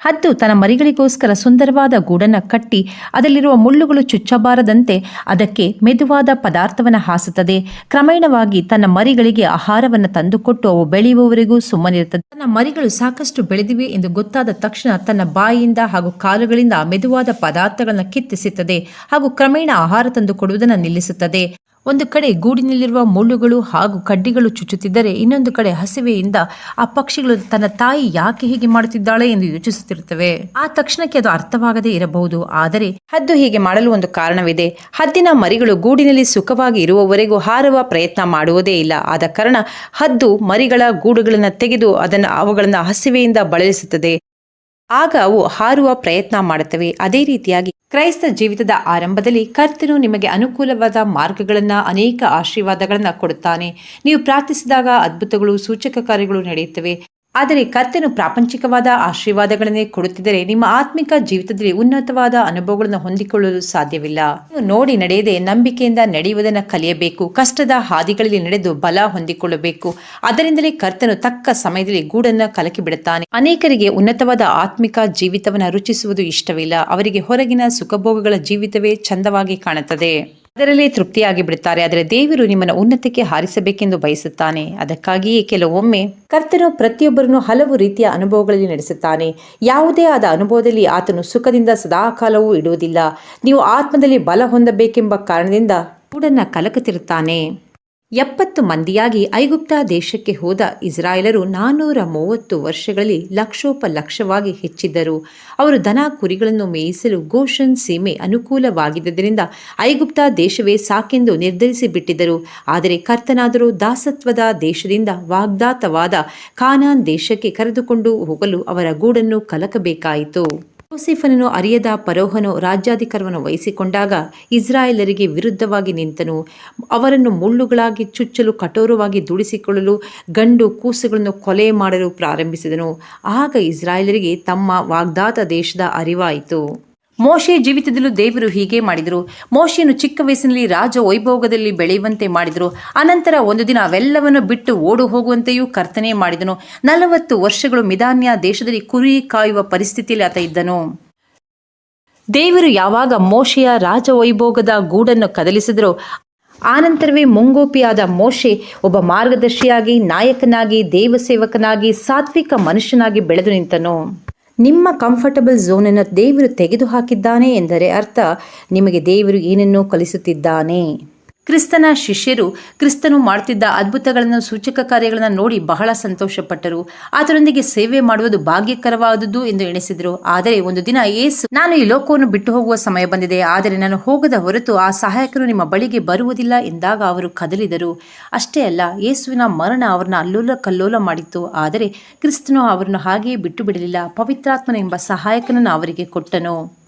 ಹದ್ದು ತನ್ನ ಮರಿಗಳಿಗೋಸ್ಕರ ಸುಂದರವಾದ ಗೂಡನ್ನು ಕಟ್ಟಿ ಅದರಲ್ಲಿರುವ ಮುಳ್ಳುಗಳು ಚುಚ್ಚಬಾರದಂತೆ ಅದಕ್ಕೆ ಮೆದುವಾದ ಪದಾರ್ಥವನ್ನು ಹಾಸುತ್ತದೆ. ಕ್ರಮೇಣವಾಗಿ ತನ್ನ ಮರಿಗಳಿಗೆ ಆಹಾರವನ್ನು ತಂದುಕೊಟ್ಟು ಅವು ಬೆಳೆಯುವವರೆಗೂ ಸುಮ್ಮನಿರುತ್ತದೆ. ತನ್ನ ಮರಿಗಳು ಸಾಕಷ್ಟು ಬೆಳೆದಿವೆ ಎಂದು ಗೊತ್ತಾದ ತಕ್ಷಣ ತನ್ನ ಬಾಯಿಯಿಂದ ಹಾಗೂ ಕಾಲುಗಳಿಂದ ಮೆದುವಾದ ಪದಾರ್ಥಗಳನ್ನು ಕಿತ್ತಿಸುತ್ತದೆ ಹಾಗೂ ಕ್ರಮೇಣ ಆಹಾರ ತಂದು ಕೊಡುವುದನ್ನು ನಿಲ್ಲಿಸುತ್ತದೆ. ಒಂದು ಕಡೆ ಗೂಡಿನಲ್ಲಿರುವ ಮುಳ್ಳುಗಳು ಹಾಗೂ ಕಡ್ಡಿಗಳು ಚುಚ್ಚುತ್ತಿದ್ದರೆ ಇನ್ನೊಂದು ಕಡೆ ಹಸಿವೆಯಿಂದ ಆ ಪಕ್ಷಿಗಳು ತನ್ನ ತಾಯಿ ಯಾಕೆ ಹೀಗೆ ಮಾಡುತ್ತಿದ್ದಾಳೆ ಎಂದು ಯೋಚಿಸುತ್ತಿರುತ್ತವೆ. ಆ ತಕ್ಷಣಕ್ಕೆ ಅದು ಅರ್ಥವಾಗದೇ ಇರಬಹುದು. ಆದರೆ ಹದ್ದು ಹೀಗೆ ಮಾಡಲು ಒಂದು ಕಾರಣವಿದೆ. ಹದ್ದಿನ ಮರಿಗಳು ಗೂಡಿನಲ್ಲಿ ಸುಖವಾಗಿ ಇರುವವರೆಗೂ ಹಾರುವ ಪ್ರಯತ್ನ ಮಾಡುವುದೇ ಇಲ್ಲ. ಆದ ಕಾರಣ ಹದ್ದು ಮರಿಗಳ ಗೂಡುಗಳನ್ನು ತೆಗೆದು ಅದನ್ನು ಅವುಗಳನ್ನು ಹಸಿವೆಯಿಂದ ಬಳಲಿಸುತ್ತದೆ. ಆಗ ಅವು ಹಾರುವ ಪ್ರಯತ್ನ ಮಾಡುತ್ತವೆ. ಅದೇ ರೀತಿಯಾಗಿ ಕ್ರೈಸ್ತ ಜೀವಿತದ ಆರಂಭದಲ್ಲಿ ಕರ್ತನು ನಿಮಗೆ ಅನುಕೂಲವಾದ ಮಾರ್ಗಗಳನ್ನು, ಅನೇಕ ಆಶೀರ್ವಾದಗಳನ್ನು ಕೊಡುತ್ತಾನೆ. ನೀವು ಪ್ರಾರ್ಥಿಸಿದಾಗ ಅದ್ಭುತಗಳು, ಸೂಚಕ ಕಾರ್ಯಗಳು ನಡೆಯುತ್ತವೆ. ಆದರೆ ಕರ್ತನು ಪ್ರಾಪಂಚಿಕವಾದ ಆಶೀರ್ವಾದಗಳನ್ನೇ ಕೊಡುತ್ತಿದ್ದರೆ ನಿಮ್ಮ ಆತ್ಮಿಕ ಜೀವಿತದಲ್ಲಿ ಉನ್ನತವಾದ ಅನುಭವಗಳನ್ನು ಹೊಂದಿಕೊಳ್ಳಲು ಸಾಧ್ಯವಿಲ್ಲ. ನೀವು ನೋಡಿ ನಡೆಯದೆ ನಂಬಿಕೆಯಿಂದ ನಡೆಯುವುದನ್ನು ಕಲಿಯಬೇಕು. ಕಷ್ಟದ ಹಾದಿಗಳಲ್ಲಿ ನಡೆದು ಬಲ ಹೊಂದಿಕೊಳ್ಳಬೇಕು. ಅದರಿಂದಲೇ ಕರ್ತನು ತಕ್ಕ ಸಮಯದಲ್ಲಿ ಗೂಡನ್ನು ಕಲಕಿ ಬಿಡುತ್ತಾನೆ. ಅನೇಕರಿಗೆ ಉನ್ನತವಾದ ಆತ್ಮಿಕ ಜೀವಿತವನ್ನು ರುಚಿಸುವುದು ಇಷ್ಟವಿಲ್ಲ. ಅವರಿಗೆ ಹೊರಗಿನ ಸುಖಭೋಗಗಳ ಜೀವಿತವೇ ಚಂದವಾಗಿ ಕಾಣುತ್ತದೆ. ಅದರಲ್ಲೇ ತೃಪ್ತಿಯಾಗಿ ಬಿಡುತ್ತಾರೆ. ಆದರೆ ದೇವರು ನಿಮ್ಮನ್ನು ಉನ್ನತಕ್ಕೆ ಹಾರಿಸಬೇಕೆಂದು ಬಯಸುತ್ತಾನೆ. ಅದಕ್ಕಾಗಿಯೇ ಕೆಲವೊಮ್ಮೆ ಕರ್ತನು ಪ್ರತಿಯೊಬ್ಬರನ್ನು ಹಲವು ರೀತಿಯ ಅನುಭವಗಳಲ್ಲಿ ನಡೆಸುತ್ತಾನೆ. ಯಾವುದೇ ಆದ ಅನುಭವದಲ್ಲಿ ಆತನು ಸುಖದಿಂದ ಸದಾಕಾಲವೂ ಇಡುವುದಿಲ್ಲ. ನೀವು ಆತ್ಮದಲ್ಲಿ ಬಲ ಹೊಂದಬೇಕೆಂಬ ಕಾರಣದಿಂದ ಕೂಡನ್ನ ಕಲಕುತ್ತಿರುತ್ತಾನೆ ಎಪ್ಪತ್ತು ಮಂದಿಯಾಗಿ ಐಗುಪ್ತ ದೇಶಕ್ಕೆ ಹೋದ ಇಸ್ರಾಯೇಲರು ನಾನ್ನೂರ ಮೂವತ್ತು ವರ್ಷಗಳಲ್ಲಿ ಲಕ್ಷೋಪಲಕ್ಷವಾಗಿ ಹೆಚ್ಚಿದ್ದರು. ಅವರು ದನ ಕುರಿಗಳನ್ನು ಮೇಯಿಸಲು ಗೋಷನ್ ಸೀಮೆ ಅನುಕೂಲವಾಗಿದ್ದರಿಂದ ಐಗುಪ್ತ ದೇಶವೇ ಸಾಕೆಂದು ನಿರ್ಧರಿಸಿ ಬಿಟ್ಟಿದ್ದರು ಆದರೆ ಕರ್ತನಾದರೂ ದಾಸತ್ವದ ದೇಶದಿಂದ ವಾಗ್ದಾತವಾದ ಕಾನಾನ್ ದೇಶಕ್ಕೆ ಕರೆದುಕೊಂಡು ಹೋಗಲು ಅವರ ಗೂಡನ್ನು ಕಲಕಬೇಕಾಯಿತು. ಯೋಸೆಫನನ್ನು ಅರಿಯದ ಪರೋಹನು ರಾಜ್ಯಾಧಿಕಾರವನ್ನು ವಹಿಸಿಕೊಂಡಾಗ ಇಸ್ರಾಯೇಲರಿಗೆ ವಿರುದ್ಧವಾಗಿ ನಿಂತನು. ಅವರನ್ನು ಮುಳ್ಳುಗಳಾಗಿ ಚುಚ್ಚಲು, ಕಠೋರವಾಗಿ ದುಡಿಸಿಕೊಳ್ಳಲು, ಗಂಡು ಕೂಸುಗಳನ್ನು ಕೊಲೆ ಮಾಡಲು ಪ್ರಾರಂಭಿಸಿದನು. ಆಗ ಇಸ್ರಾಯೇಲರಿಗೆ ತಮ್ಮ ವಾಗ್ದಾತ ದೇಶದ ಅರಿವಾಯಿತು. ಮೋಶೆ ಜೀವಿತದಲ್ಲೂ ದೇವರು ಹೀಗೆ ಮಾಡಿದರು. ಮೋಶೆಯನ್ನು ಚಿಕ್ಕ ವಯಸ್ಸಿನಲ್ಲಿ ರಾಜ ವೈಭೋಗದಲ್ಲಿ ಬೆಳೆಯುವಂತೆ ಮಾಡಿದರು. ಅನಂತರ ಒಂದು ದಿನ ಅವೆಲ್ಲವನ್ನು ಬಿಟ್ಟು ಓಡು ಹೋಗುವಂತೆಯೂ ಕರ್ತನೆ ಮಾಡಿದನು. ನಲವತ್ತು ವರ್ಷಗಳು ಮಿದಾನ್ಯ ದೇಶದಲ್ಲಿ ಕುರಿ ಕಾಯುವ ಪರಿಸ್ಥಿತಿಯಲ್ಲಿ ಆತ ಇದ್ದನು. ದೇವರು ಯಾವಾಗ ಮೋಶೆಯ ರಾಜವೈಭೋಗದ ಗೂಡನ್ನು ಕದಲಿಸಿದರೋ, ಆನಂತರವೇ ಮುಂಗೋಪಿಯಾದ ಮೋಶೆ ಒಬ್ಬ ಮಾರ್ಗದರ್ಶಿಯಾಗಿ, ನಾಯಕನಾಗಿ, ದೇವಸೇವಕನಾಗಿ, ಸಾತ್ವಿಕ ಮನುಷ್ಯನಾಗಿ ಬೆಳೆದು ನಿಂತನು. ನಿಮ್ಮ ಕಂಫರ್ಟಬಲ್ ಝೋನನ್ನು ದೇವರು ತೆಗೆದುಹಾಕಿದ್ದಾನೆ ಎಂದರೆ ಅರ್ಥ ನಿಮಗೆ ದೇವರು ಏನನ್ನೋ ಕಲಿಸುತ್ತಿದ್ದಾನೆ. ಕ್ರಿಸ್ತನ ಶಿಷ್ಯರು ಕ್ರಿಸ್ತನು ಮಾಡುತ್ತಿದ್ದ ಅದ್ಭುತಗಳನ್ನು ಸೂಚಕ ಕಾರ್ಯಗಳನ್ನು ನೋಡಿ ಬಹಳ ಸಂತೋಷಪಟ್ಟರು. ಆತನೊಂದಿಗೆ ಸೇವೆ ಮಾಡುವುದು ಭಾಗ್ಯಕರವಾದದ್ದು ಎಂದು ಎಣಿಸಿದರು. ಆದರೆ ಒಂದು ದಿನ ಏಸು ನಾನು ಈ ಲೋಕವನ್ನು ಬಿಟ್ಟು ಹೋಗುವ ಸಮಯ ಬಂದಿದೆ. ಆದರೆ ನಾನು ಹೋಗದ ಹೊರತು ಆ ಸಹಾಯಕರು ನಿಮ್ಮ ಬಳಿಗೆ ಬರುವುದಿಲ್ಲ ಎಂದಾಗ ಅವರು ಕದಲಿದರು. ಅಷ್ಟೇ ಅಲ್ಲ, ಯೇಸುವಿನ ಮರಣ ಅವರನ್ನ ಅಲ್ಲೋಲ ಕಲ್ಲೋಲ ಮಾಡಿತ್ತು. ಆದರೆ ಕ್ರಿಸ್ತನು ಅವರನ್ನು ಹಾಗೆಯೇ ಬಿಟ್ಟು ಬಿಡಲಿಲ್ಲ ಪವಿತ್ರಾತ್ಮನ ಎಂಬ ಸಹಾಯಕನನ್ನು ಅವರಿಗೆ ಕೊಟ್ಟನು.